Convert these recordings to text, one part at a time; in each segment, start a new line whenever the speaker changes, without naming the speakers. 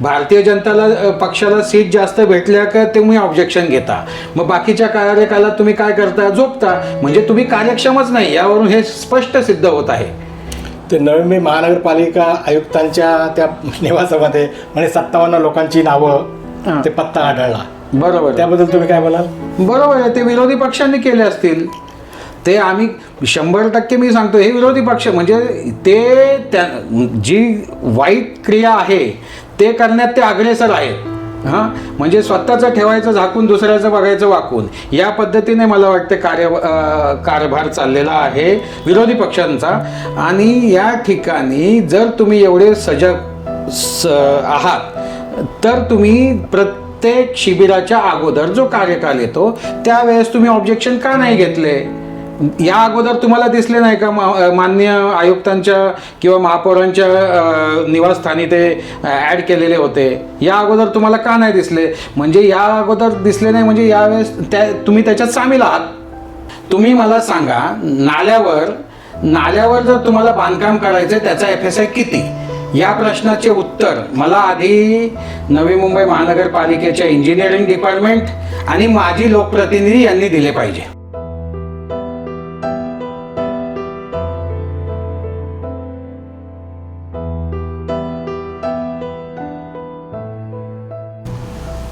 भारतीय जनताला पक्षाला सीट जास्त भेटल्या का तुम्ही ऑब्जेक्शन घेता? मग बाकीच्या कार्यकालात तुम्ही काय करता? झोपता. म्हणजे तुम्ही कार्यक्षमच नाही यावरून हे स्पष्ट सिद्ध होत आहे.
ते नवी महानगरपालिका आयुक्तांच्या त्या निवासामध्ये म्हणजे सत्तावन्न लोकांची. नावं ते पत्ता आढळला.
बरोबर.
त्याबद्दल तुम्ही काय बोलाल?
बरोबर आहे ते विरोधी पक्षांनी केले असतील. ते आम्ही शंभर टक्के मी सांगतो हे विरोधी पक्ष म्हणजे ते त्या जी वाईट क्रिया आहे ते करण्यात ते अग्रेसर आहेत. हां? म्हणजे स्वतःचं ठेवायचं झाकून दुसऱ्याचं बघायचं वाकून. या पद्धतीने मला वाटते कार्य कारभार चाललेला आहे विरोधी पक्षांचा. आणि या ठिकाणी जर तुम्ही एवढे सजग स आहात तर तुम्ही प्रत्येक शिबिराच्या अगोदर जो कार्यकाल येतो त्यावेळेस तुम्ही ऑब्जेक्शन का नाही घेतले? या अगोदर तुम्हाला दिसले नाही का मा- मान्य आयुक्तांच्या किंवा महापौरांच्या निवासस्थानी ते ॲड केलेले होते? या अगोदर तुम्हाला का नाही दिसले? म्हणजे या अगोदर दिसले नाही म्हणजे यावेळेस त्या तुम्ही त्याच्यात सामील आहात. तुम्ही मला सांगा नाल्यावर नाल्यावर जर तुम्हाला बांधकाम करायचं त्याचा एफ एस आय किती? या प्रश्नाचे उत्तर मला आधी नवी मुंबई महानगरपालिकेच्या इंजिनिअरिंग डिपार्टमेंट आणि माजी लोकप्रतिनिधी यांनी दिले पाहिजे.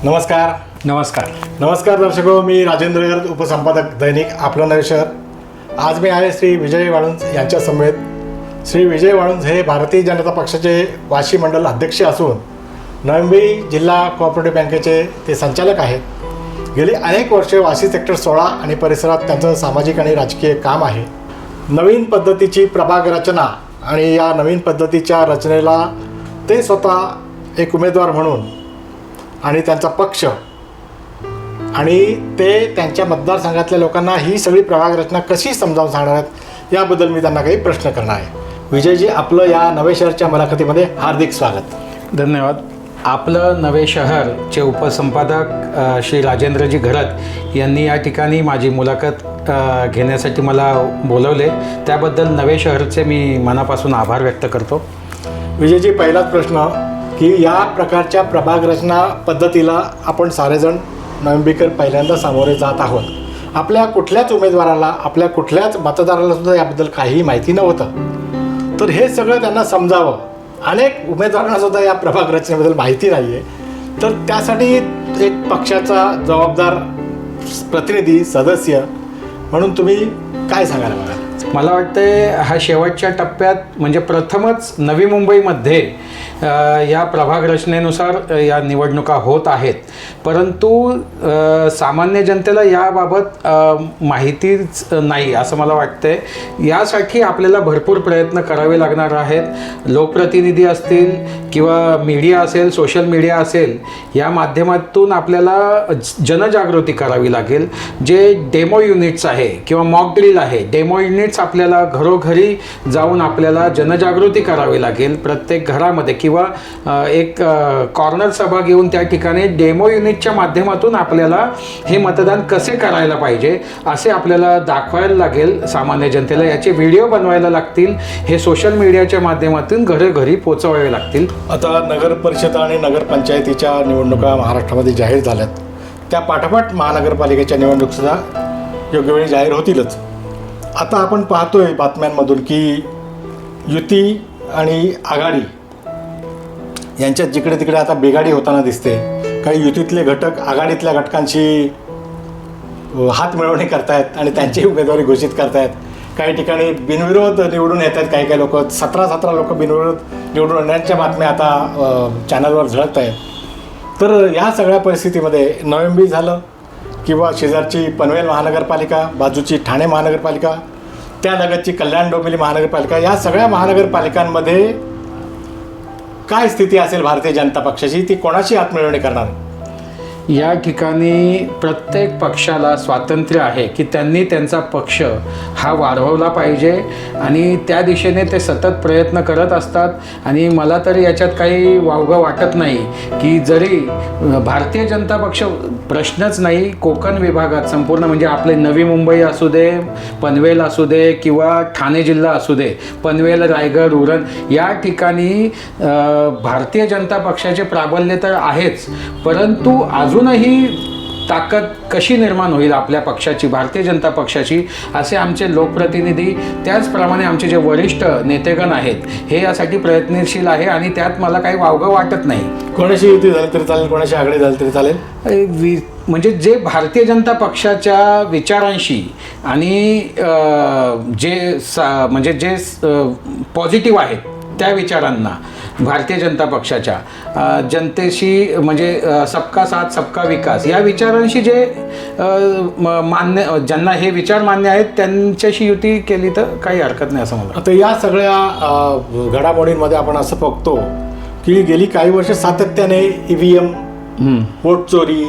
नमस्कार.
नमस्कार.
नमस्कार दर्शक मी राजेंद्र गर्ग उपसंपादक दैनिक आपलं नवे शहर आज मी आहे श्री विजय वाळुंज यांच्या समेत श्री विजय वाळुंज हे भारतीय जनता पक्षाचे वाशी मंडल अध्यक्ष असून नवी जिल्हा कोऑपरेटिव्ह बँकेचे ते संचालक आहेत. गेली अनेक वर्षे वाशी सेक्टर सोळा आणि परिसरात त्यांचं सामाजिक आणि राजकीय काम आहे. नवीन पद्धतीची प्रभाग रचना आणि या नवीन पद्धतीच्या रचनेला ते स्वतः एक उमेदवार म्हणून आणि त्यांचा पक्ष. आणि ते त्यांच्या मतदारसंघातल्या लोकांना ही सगळी प्रभाग रचना कशी समजावून सांगणार आहेत याबद्दल मी त्यांना काही प्रश्न करणार आहे. विजयजी आपलं या नवे शहरच्या मुलाखतीमध्ये हार्दिक स्वागत.
धन्यवाद. आपलं नवे शहरचे उपसंपादक श्री राजेंद्रजी घरत यांनी या ठिकाणी माझी मुलाखत घेण्यासाठी मला बोलवले. त्याबद्दल नवे शहरचे मी मनापासून आभार व्यक्त करतो.
विजयजी पहिलाच प्रश्न. की या प्रकारच्या प्रभाग रचना पद्धतीला आपण सारेजण नोव्हेंबीकर पहिल्यांदा सामोरे जात आहोत. आपल्या कुठल्याच उमेदवाराला आपल्या कुठल्याच मतदाराला सुद्धा याबद्दल काहीही माहिती नव्हतं. तर हे सगळं त्यांना समजावं. अनेक उमेदवारांना सुद्धा या प्रभाग रचनेबद्दल माहिती नाही आहे तर त्यासाठी एक पक्षाचा जबाबदार प्रतिनिधी सदस्य म्हणून तुम्ही काय सांगायला मला?
मला वाटते हा शेवटच्या टप्प्यात म्हणजे प्रथमच नवी मुंबईमध्ये या प्रभाग रचनेनुसार या निवडणुका होत आहेत. परंतु सामान्य जनतेला याबाबत माहितीच नाही असं मला वाटते यासाठी आपल्याला भरपूर प्रयत्न करावे लागणार आहेत. लोकप्रतिनिधी असतील किंवा मीडिया असेल सोशल मीडिया असेल या माध्यमातून आपल्याला ज- जनजागृती करावी लागेल. जे डेमो युनिट्स आहे किंवा मॉक ड्रिल आहे डेमो युनिट्स आपल्याला घरोघरी जाऊन आपल्याला जनजागृती करावी लागेल. प्रत्येक घरामध्ये किंवा एक कॉर्नर सभा घेऊन त्या ठिकाणी डेमो युनिटच्या माध्यमातून आपल्याला हे मतदान कसे करायला पाहिजे असे आपल्याला दाखवायला लागेल सामान्य जनतेला. याचे व्हिडिओ बनवायला लागतील. हे सोशल मीडियाच्या माध्यमातून घरोघरी पोचवावे लागतील.
आता नगर परिषद आणि नगरपंचायतीच्या निवडणुका महाराष्ट्रामध्ये जाहीर झाल्यात. त्या पाठोपाठ महानगरपालिकेच्या निवडणुकसुद्धा योग्य वेळी जाहीर होतीलच. आता आपण पाहतोय बातम्यांमधून की युती आणि आघाडी यांच्यात जिकडे तिकडे आता बिघाडी होताना दिसते. काही युतीतले घटक आघाडीतल्या घटकांशी हात मिळवणी करतायत आणि त्यांची उमेदवारी घोषित करतायत. काही ठिकाणी बिनविरोध निवडून येत आहेत काही काही लोक. सतरा सतरा लोक बिनविरोध निवडून येण्याच्या बातम्या आता चॅनलवर झळकत आहेत तर या सगळ्या परिस्थितीमध्ये नोव्हेंबी झालं. किंवा शेजारची पनवेल महानगरपालिका बाजूची ठाणे महानगरपालिका त्यालगतची कल्याण डोंबिवली महानगरपालिका या सगळ्या महानगरपालिकांमध्ये काय स्थिती असेल भारतीय जनता पक्षाची ती कोणाशी हातमिळवणी करणार?
या ठिकाणी प्रत्येक पक्षाला स्वातंत्र्य आहे की त्यांनी त्यांचा पक्ष हा वाढवला पाहिजे. आणि त्या दिशेने ते सतत प्रयत्न करत असतात. आणि मला तर याच्यात काही वावगं वाटत नाही की जरी भारतीय जनता पक्ष प्रश्नच नाही कोकण विभागात संपूर्ण म्हणजे आपले नवी मुंबई असू दे पनवेल असू दे किंवा ठाणे जिल्हा असू दे पनवेल रायगड उरण या ठिकाणी भारतीय जनता पक्षाचे प्राबल्य तर आहेच. परंतु अजूनही ताकद कशी निर्माण होईल आपल्या पक्षाची भारतीय जनता पक्षाची असे आमचे लोकप्रतिनिधी त्याचप्रमाणे आमचे जे वरिष्ठ नेतेगण आहेत हे यासाठी प्रयत्नशील आहे आणि त्यात मला काही वावगं वाटत नाही.
कोणाशी युती झाली तरी चालेल कोणाशी आघाडी झाली तरी चालेल?
म्हणजे जे भारतीय जनता पक्षाच्या विचारांशी आणि जे सा म्हणजे जे पॉझिटिव्ह आहेत त्या विचारांना भारतीय जनता पक्षाच्या जनतेशी म्हणजे सबका साथ सबका विकास या विचारांशी जे मान्य ज्यांना हे विचार मान्य आहेत त्यांच्याशी युती केली तर काही हरकत नाही असं मला
आता या सगळ्या घडामोडींमध्ये आपण असं बघतो की गेली काही वर्ष सातत्याने E ईव्हीएम
हम्म.
वोट चोरी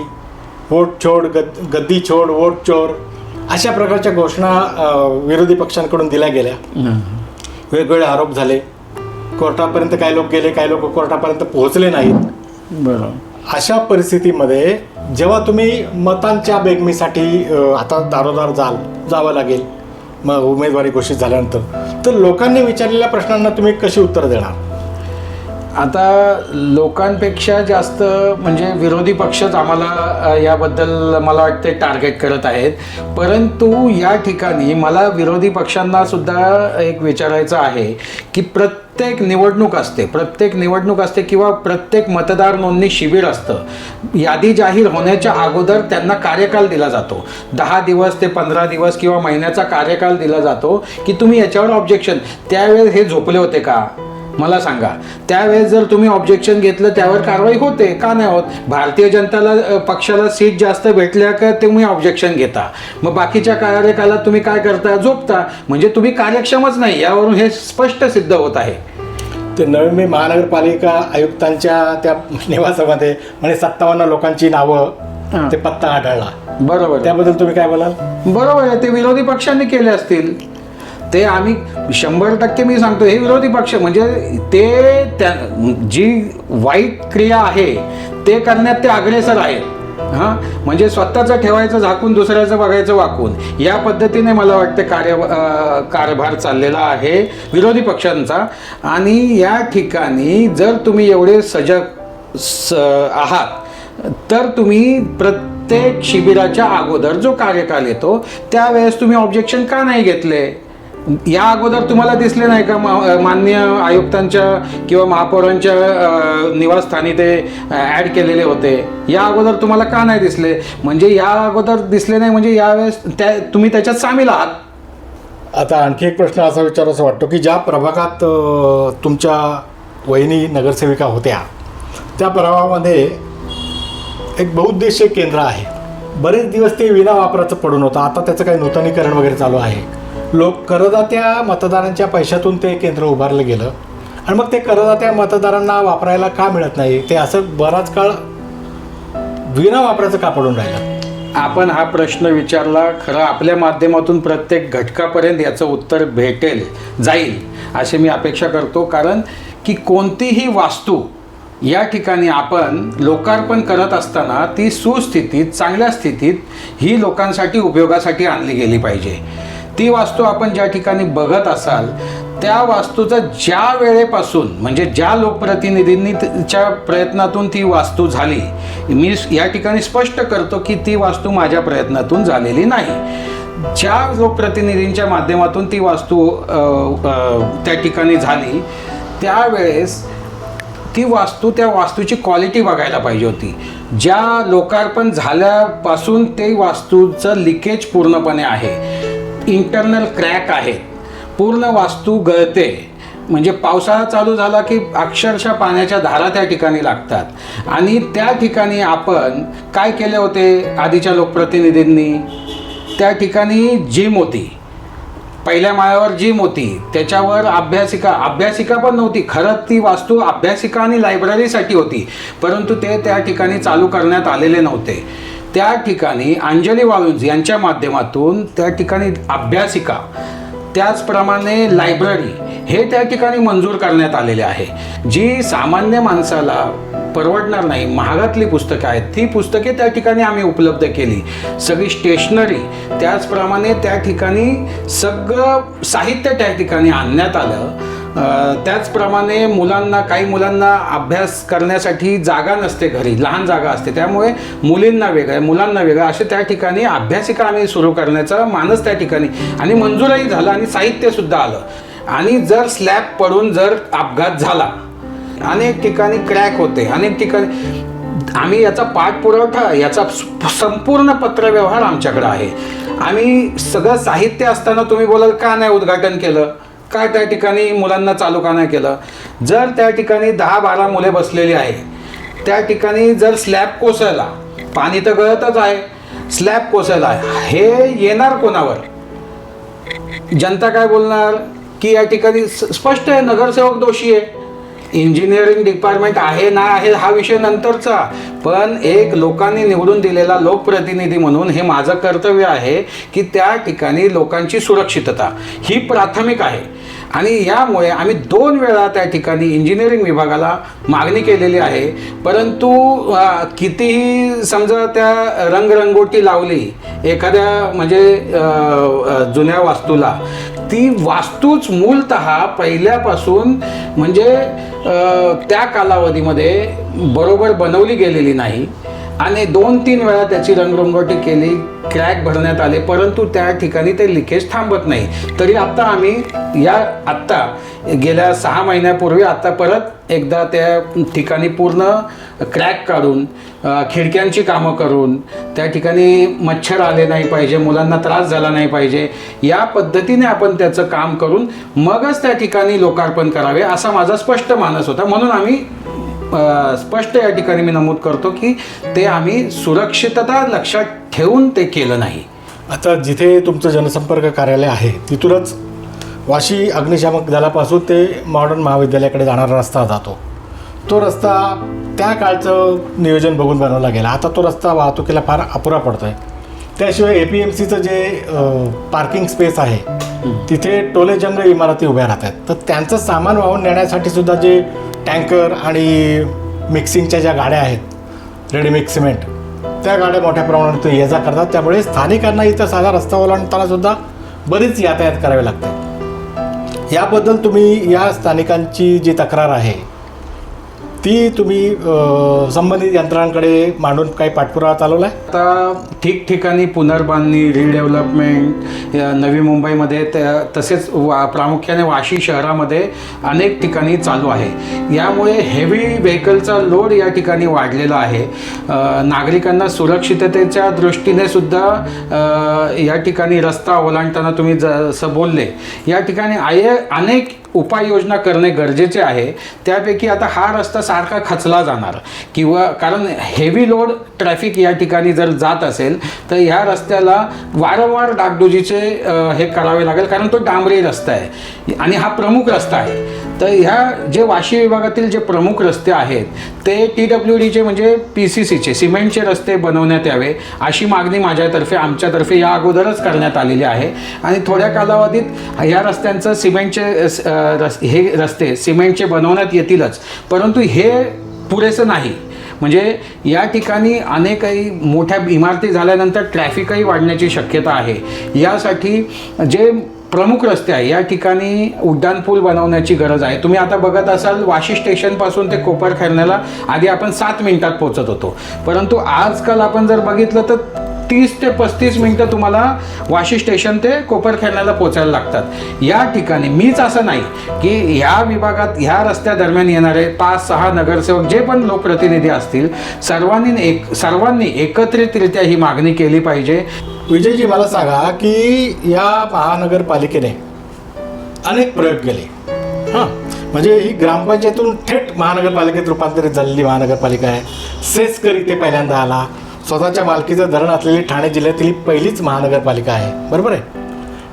वोट छोड गद गद्दी छोड वोट चोर अशा प्रकारच्या घोषणा विरोधी पक्षांकडून दिल्या गेल्या. वेगवेगळे आरोप झाले कोर्टापर्यंत काही लोक गेले काही लोक कोर्टापर्यंत पोहोचले नाहीत.
बरोबर.
अशा परिस्थितीमध्ये जेव्हा तुम्ही मतांच्या बेगमीसाठी आता दारोदार जाल जावं लागेल मग उमेदवारी घोषित झाल्यानंतर तर लोकांनी विचारलेल्या प्रश्नांना तुम्ही कशी उत्तर देणार?
आता लोकांपेक्षा जास्त म्हणजे विरोधी पक्षच आम्हाला याबद्दल मला वाटते टार्गेट करत आहेत. परंतु या ठिकाणी मला विरोधी पक्षांना सुद्धा एक विचारायचं आहे की प्रत्येक प्रत्येक निवडणूक असते प्रत्येक निवडणूक असते किंवा प्रत्येक मतदार नोंदणी शिबिर असतं. यादी जाहीर होण्याच्या अगोदर त्यांना कार्यकाल दिला जातो. दहा दिवस ते पंधरा दिवस किंवा महिन्याचा कार्यकाल दिला जातो की तुम्ही याच्यावर ऑब्जेक्शन त्यावेळेस हे झोपले होते का? मला सांगा. त्यावेळेस जर तुम्ही ऑब्जेक्शन घेतलं त्यावर कारवाई होते का नाही होत? भारतीय जनताला पक्षाला सीट जास्त भेटल्या का तुम्ही ऑब्जेक्शन घेता? मग बाकीच्या कार्यकालात तुम्ही काय करता? झोपता. म्हणजे तुम्ही कार्यक्षमच नाही यावरून हे स्पष्ट सिद्ध होत आहे.
ते नवी मुंबई महानगरपालिका आयुक्तांच्या त्या निवासामध्ये म्हणजे सत्तावन्न लोकांची. नावं ते पत्ता आढळला.
बरोबर.
त्याबद्दल तुम्ही काय बोलाल?
बरोबर आहे ते विरोधी पक्षांनी केले असतील. ते आम्ही शंभर टक्के मी सांगतो हे विरोधी पक्ष म्हणजे ते त्या जी वाईट क्रिया आहे ते करण्यात ते अग्रेसर आहेत. हां? म्हणजे स्वतःचं ठेवायचं झाकून दुसऱ्याचं बघायचं वाकून. या पद्धतीने मला वाटते कार्य कारभार चाललेला आहे विरोधी पक्षांचा. आणि या ठिकाणी जर तुम्ही एवढे सजग स आहात तर तुम्ही प्रत्येक शिबिराच्या अगोदर जो कार्यकाल येतो त्यावेळेस तुम्ही ऑब्जेक्शन का नाही घेतले? या अगोदर तुम्हाला दिसले नाही का मा- मान्य आयुक्तांच्या किंवा महापौरांच्या निवासस्थानी ते ॲड केलेले होते? या अगोदर तुम्हाला का नाही दिसले? म्हणजे या अगोदर दिसले नाही म्हणजे यावेळेस त्या तुम्ही त्याच्यात सामील आहात.
आता आणखी एक प्रश्न असा विचारायचा वाटतो की ज्या प्रभागात तुमच्या वहिनी नगरसेविका होत्या त्या प्रभागामध्ये एक बहुउद्देशीय केंद्र आहे. बरेच दिवस ते विना वापराचं पडून होतं. आता त्याचं काही नूतनीकरण वगैरे चालू आहे. लोक करदात्या मतदारांच्या पैशातून ते केंद्र उभारलं गेलं. आणि मग ते करदात्या मतदारांना वापरायला का मिळत नाही? ते असं बराच काळ विना वापराचं का पडून राहिलं?
आपण हा प्रश्न विचारला खरं आपल्या माध्यमातून प्रत्येक घटकापर्यंत याचं उत्तर भेटेल जाईल अशी मी अपेक्षा करतो. कारण की कोणतीही वास्तू या ठिकाणी आपण लोकार्पण करत असताना ती सुस्थितीत चांगल्या स्थितीत ही लोकांसाठी उपयोगासाठी आणली गेली पाहिजे. ती वास्तू आपण ज्या ठिकाणी बघत असाल त्या वास्तूचा ज्या वेळेपासून म्हणजे ज्या लोकप्रतिनिधींनीच्या प्रयत्नातून ती वास्तू झाली मी या ठिकाणी स्पष्ट करतो की ती वास्तू माझ्या प्रयत्नातून झालेली नाही. ज्या लोकप्रतिनिधींच्या माध्यमातून ती वास्तू त्या ठिकाणी झाली त्यावेळेस ती वास्तू त्या वास्तूची क्वालिटी बघायला पाहिजे होती. ज्या लोकार्पण झाल्यापासून ते वास्तूचं लिकेज पूर्णपणे आहे. इंटरनल क्रॅक आहेत पूर्ण वास्तू गळते. म्हणजे पावसाळा चालू झाला की अक्षरशः पाण्याच्या धारा त्या ठिकाणी लागतात. आणि त्या ठिकाणी आपण काय केले होते आधीच्या लोकप्रतिनिधींनी? त्या ठिकाणी जिम होती. पहिल्या माळ्यावर जिम होती त्याच्यावर अभ्यासिका अभ्यासिका पण नव्हती. खरं ती वास्तू अभ्यासिका आणि लायब्ररीसाठी होती. परंतु ते त्या ठिकाणी चालू करण्यात आलेले नव्हते. त्या ठिकाणी अंजली वाळुंज यांच्या माध्यमातून त्या ठिकाणी अभ्यासिका त्याचप्रमाणे लायब्ररी हे त्या ठिकाणी मंजूर करण्यात आलेले आहे. जी सामान्य माणसाला परवडणार नाही महागातली पुस्तकं आहेत ती पुस्तके त्या ठिकाणी आम्ही उपलब्ध केली. सगळी स्टेशनरी त्याचप्रमाणे त्या ठिकाणी सगळं साहित्य त्या ठिकाणी आणण्यात आलं. त्याचप्रमाणे मुलांना काही मुलांना अभ्यास करण्यासाठी जागा नसते घरी लहान जागा असते. त्यामुळे मुलींना वेगळं मुलांना वेगळं असे त्या ठिकाणी अभ्यासिका आम्ही सुरू करण्याचा मानस त्या ठिकाणी आणि मंजूरही झालं आणि साहित्यसुद्धा आलं. आणि जर स्लॅब पडून जर अपघात झाला अनेक ठिकाणी क्रॅक होते अनेक ठिकाणी आम्ही याचा पाठपुरवठा याचा संपूर्ण पत्रव्यवहार आमच्याकडे आहे. आम्ही सगळं साहित्य असताना तुम्ही बोलाल का नाही उद्घाटन केलं? काय त्या ठिकाणी मुलांना चालू का नाही केलं? जर त्या ठिकाणी दहा बारा मुले बसलेली आहे त्या ठिकाणी जर स्लॅब कोसळला पाणी तर गळतच आहे स्लॅब कोसळला हे येणार कोणावर? जनता काय बोलणार? की या ठिकाणी स्पष्ट आहे नगरसेवक दोषी आहे. इंजिनिअरिंग डिपार्टमेंट आहे ना आहे हा विषय नंतरचा. पण एक लोकांनी निवडून दिलेला लोकप्रतिनिधी म्हणून हे माझं कर्तव्य आहे की त्या ठिकाणी लोकांची सुरक्षितता. ही प्राथमिक आहे. आणि यामुळे आम्ही दोन वेळा त्या ठिकाणी इंजिनिअरिंग विभागाला मागणी केलेली आहे. परंतु कितीही समजा त्या रंगरंगोटी लावली एखाद्या म्हणजे जुन्या वास्तूला ती वास्तूच मूलत पहिल्यापासून म्हणजे त्या कालावधीमध्ये बरोबर बनवली गेलेली नाही. आणि दोन तीन वेळा त्याची रंगरंगोटी केली क्रॅक भरण्यात आले परंतु त्या ठिकाणी ते लिकेज थांबत नाही. तरी आत्ता आम्ही या आत्ता गेल्या सहा महिन्यापूर्वी आत्ता परत एकदा त्या ठिकाणी पूर्ण क्रॅक काढून खिडक्यांची कामं करून त्या ठिकाणी मच्छर आले नाही पाहिजे मुलांना त्रास झाला नाही पाहिजे या पद्धतीने आपण त्याचं काम करून मगच त्या ठिकाणी लोकार्पण करावे असा माझा स्पष्ट मानस होता. म्हणून आम्ही स्पष्ट या ठिकाणी मी नमूद करतो की ते आम्ही सुरक्षितता लक्षात ठेवून ते केलं नाही.
आता जिथे तुमचं जनसंपर्क कार्यालय आहे तिथूनच वाशी अग्निशामक दलापासून ते मॉडर्न महाविद्यालयाकडे जाणारा रस्ता जातो. तो रस्ता त्या काळचं नियोजन बघून बनवला गेला आता तो रस्ता वाहतुकीला फार अपुरा पडतो आहे त्याशिवाय ए पी एम सीचं जे पार्किंग स्पेस आहे तिथे टोले जंग इमारती उभ्या राहतात. तर त्यांचं सामान वाहून नेण्यासाठी सुद्धा जे टँकर आणि मिक्सिंगच्या ज्या गाड्या आहेत रेडीमिक्स सिमेंट त्या गाड्या मोठ्या प्रमाणात ये जा करतात. त्यामुळे स्थानिकांना इथं साधा रस्ता ओलांडताना सुद्धा बरीच यातायात करावी लागते. याबद्दल तुम्ही या स्थानिकांची जी तक्रार आहे ती तुम्ही संबंधित यंत्रणांकडे मांडून काही पाठपुरावा चालवला आहे
आता ठिकठिकाणी पुनर्बांधणी रिडेव्हलपमेंट या नवी मुंबईमध्ये त्या तसेच वा प्रामुख्याने वाशी शहरामध्ये अनेक ठिकाणी चालू आहे. यामुळे हेवी व्हेकलचा लोड या ठिकाणी वाढलेला आहे. नागरिकांना सुरक्षिततेच्या दृष्टीने सुद्धा या ठिकाणी रस्ता ओलांडताना तुम्ही जसं बोलले या ठिकाणी आय अनेक उपाययोजना करणे गरजेचे आहे. त्यापैकी आता हा रस्ता सारखा खचला जाणार. किंवा कारण हेवी लोड ट्रॅफिक या ठिकाणी जर जात असेल तर ह्या रस्त्याला वारंवार डागडुजीचे हे करावे लागेल. कारण तो डांबरी रस्ता आहे. आणि हा प्रमुख रस्ता आहे. तर ह्या जे वाशी विभागातील जे प्रमुख रस्ते आहेत ते टी डब्ल्यू डीचे म्हणजे पी सी सीचे सिमेंटचे रस्ते बनवण्यात यावे अशी मागणी माझ्यातर्फे आमच्यातर्फे या अगोदरच करण्यात आलेली आहे. आणि थोड्या कालावधीत या रस्त्यांचं सिमेंटचे रस हे रस्ते सिमेंटचे बनवण्यात येतीलच. परंतु हे पुरेसं नाही. म्हणजे या ठिकाणी अनेकही मोठ्या इमारती झाल्यानंतर ट्रॅफिकही वाढण्याची शक्यता आहे. यासाठी जे प्रमुख रस्ते आहे. या ठिकाणी उड्डाणपूल बनवण्याची गरज आहे. तुम्ही आता बघत असाल वाशी स्टेशनपासून ते कोपर खेळण्याला आधी आपण सात मिनिटात पोहोचत होतो. परंतु आजकाल आपण जर बघितलं तर तीस ते पस्तीस मिनटं तुम्हाला वाशी स्टेशन ते कोपरखेरण्याला पोचायला लागतात. या ठिकाणी मीच असं नाही की ह्या विभागात ह्या रस्त्या दरम्यान येणारे पाच सहा नगरसेवक जे पण लोकप्रतिनिधी असतील सर्वांनी एक सर्वांनी एकत्रितरित्या ही मागणी केली पाहिजे.
विजयजी मला सांगा की या महानगरपालिकेने अनेक प्रयोग केले. हां. म्हणजे ही ग्रामपंचायतून थेट महानगरपालिकेत रूपांतरित झालेली महानगरपालिका आहे. सेसकर इथे पहिल्यांदा आला. स्वतःच्या मालकीचं धरण असलेली ठाणे जिल्ह्यातील पहिलीच महानगरपालिका आहे. बरोबर आहे?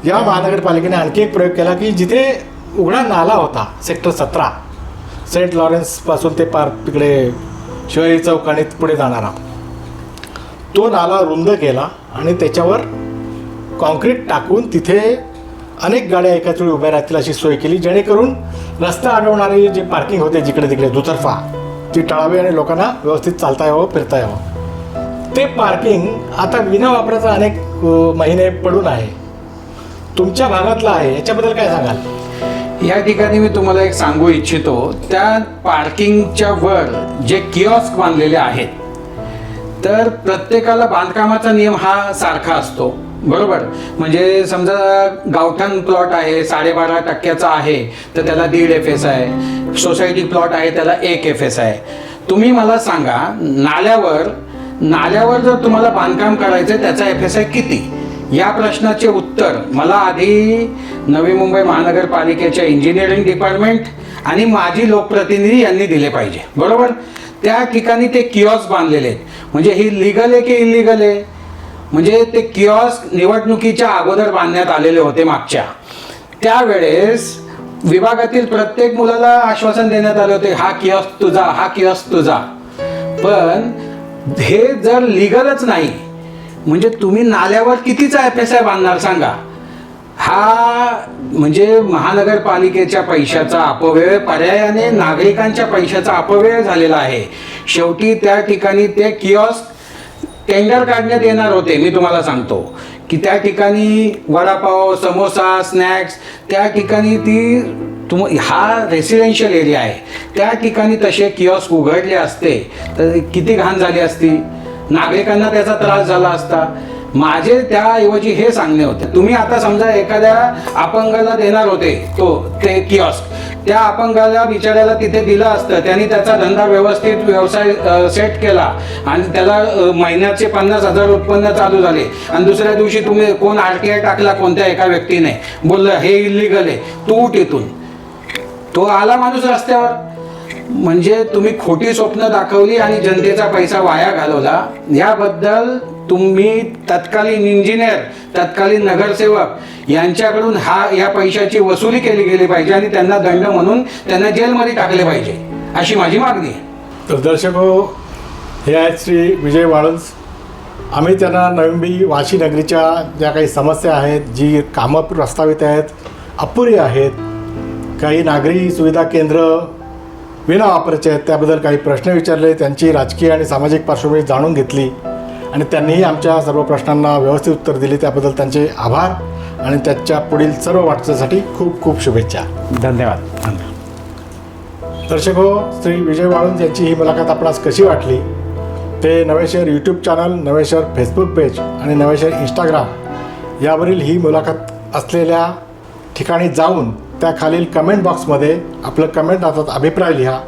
या महानगरपालिकेने आणखी एक प्रयोग केला की जिथे उघडा नाला होता सेक्टर सतरा सेंट लॉरेन्सपासून ते पार तिकडे शिवाजी चौकाणीत पुढे जाणारा तो नाला रुंद केला. आणि त्याच्यावर कॉन्क्रीट टाकून तिथे अनेक गाड्या एकाच वेळी उभ्या राहतील अशी सोय केली जेणेकरून रस्ता अडवणारे जे पार्किंग होते जिकडे तिकडे दुतर्फा ती टाळावी आणि लोकांना व्यवस्थित चालता यावं फिरता यावं. ते पार्किंग आता विना वापराचा अनेक महिने पडून आहे. तुमच्या भागातला आहे याच्याबद्दल काय सांगाल?
या ठिकाणी मी तुम्हाला एक सांगू इच्छितो. त्या पार्किंगच्या वर जे किऑस्क बांधलेले आहेत तर प्रत्येकाला बांधकामाचा नियम हा सारखा असतो. बरोबर? म्हणजे समजा गावठाण प्लॉट आहे साडेबारा टक्क्याचा आहे तर त्याला दीड एफ एस आहे. सोसायटी प्लॉट आहे त्याला एक एफ एस आहे. तुम्ही मला सांगा नाल्यावर नाल्यावर जर तुम्हाला बांधकाम करायचं त्याचा एफ एस आय किती? या प्रश्नाचे उत्तर मला आधी नवी मुंबई महानगरपालिकेच्या इंजिनिअरिंग डिपार्टमेंट आणि माजी लोकप्रतिनिधी यांनी दिले पाहिजे. बरोबर? त्या ठिकाणी ते किऑस बांधलेले आहेत. म्हणजे ही लिगल आहे की इलिगल आहे? म्हणजे ते किऑस्क निवडणुकीच्या अगोदर बांधण्यात आलेले होते मागच्या. त्यावेळेस विभागातील प्रत्येक मुलाला आश्वासन देण्यात आले होते हा किऑस्क तुझा हा किऑस्क तुझा. पण हे जर लिगलच नाही म्हणजे तुम्ही नाल्यावर कितीचा एफ एस आय बांधणार सांगा? हा म्हणजे महानगरपालिकेच्या पैशाचा अपव्यय पर्यायाने नागरिकांच्या पैशाचा अपव्यय झालेला आहे. शेवटी त्या ठिकाणी ते किऑस्क टेंडर काढण्यात येणार होते मी तुम्हाला सांगतो. की त्या ठिकाणी वडापाव समोसा स्नॅक्स त्या ठिकाणी ती तुम हा रेसिडेन्शियल एरिया आहे. त्या ठिकाणी तसे किऑस्क उघडले असते. तर किती घाण झाली असती? नागरिकांना त्याचा त्रास झाला असता. माझे त्याऐवजी हे सांगणे होते. तुम्ही आता समजा एखाद्या अपंगाला देणार होते तो ते किऑस्क त्या अपंगाला बिचाऱ्याला तिथे दिलं असतं त्यांनी त्याचा धंदा व्यवस्थित व्यवसाय सेट केला. आणि त्याला महिन्याचे पन्नास हजार उत्पन्न चालू झाले. आणि दुसऱ्या दिवशी तुम्ही कोण आर टी आय टाकला कोणत्या एका व्यक्तीने? बोललं हे इलिगल आहे. तू उठ इथून. तो आला माणूस रस्त्यावर. म्हणजे तुम्ही खोटी स्वप्न दाखवली आणि जनतेचा पैसा वाया घालवला. याबद्दल तुम्ही तत्कालीन इंजिनियर तत्कालीन नगरसेवक यांच्याकडून हा या पैशाची वसुली केली गेली पाहिजे आणि त्यांना दंड म्हणून त्यांना जेलमध्ये टाकले पाहिजे. अशी माझी मागणी आहे.
तर दर्शक हो हे आहेत श्री विजय वाळंज. आम्ही त्यांना नवंबी वाशी नगरीच्या ज्या काही समस्या आहेत जी कामं प्रस्तावित आहेत अपुरी आहेत. काही नागरी सुविधा केंद्र विना वापराचे आहेत त्याबद्दल काही प्रश्न विचारले त्यांची राजकीय आणि सामाजिक पार्श्वभूमी जाणून घेतली आणि त्यांनीही आमच्या सर्व प्रश्नांना व्यवस्थित उत्तर दिली. त्याबद्दल त्यांचे आभार आणि त्याच्या पुढील सर्व वाटचालीसाठी खूप खूप शुभेच्छा.
धन्यवाद.
दर्शक हो श्री विजय वाळुंज यांची ही मुलाखत आपणास कशी वाटली? ते नवे शहर यूट्यूब चॅनल नवे शहर फेसबुक पेज आणि नवे शहर इंस्टाग्राम यावरील ही मुलाखत असलेल्या ठिकाणी जाऊन त्या खालील कमेंट बॉक्समध्ये आपलं कमेंट अर्थात अभिप्राय लिहा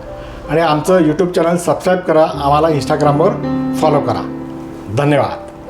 आणि आमचं यूट्यूब चॅनल सबस्क्राईब करा. आम्हाला इंस्टाग्रामवर फॉलो करा. धन्यवाद.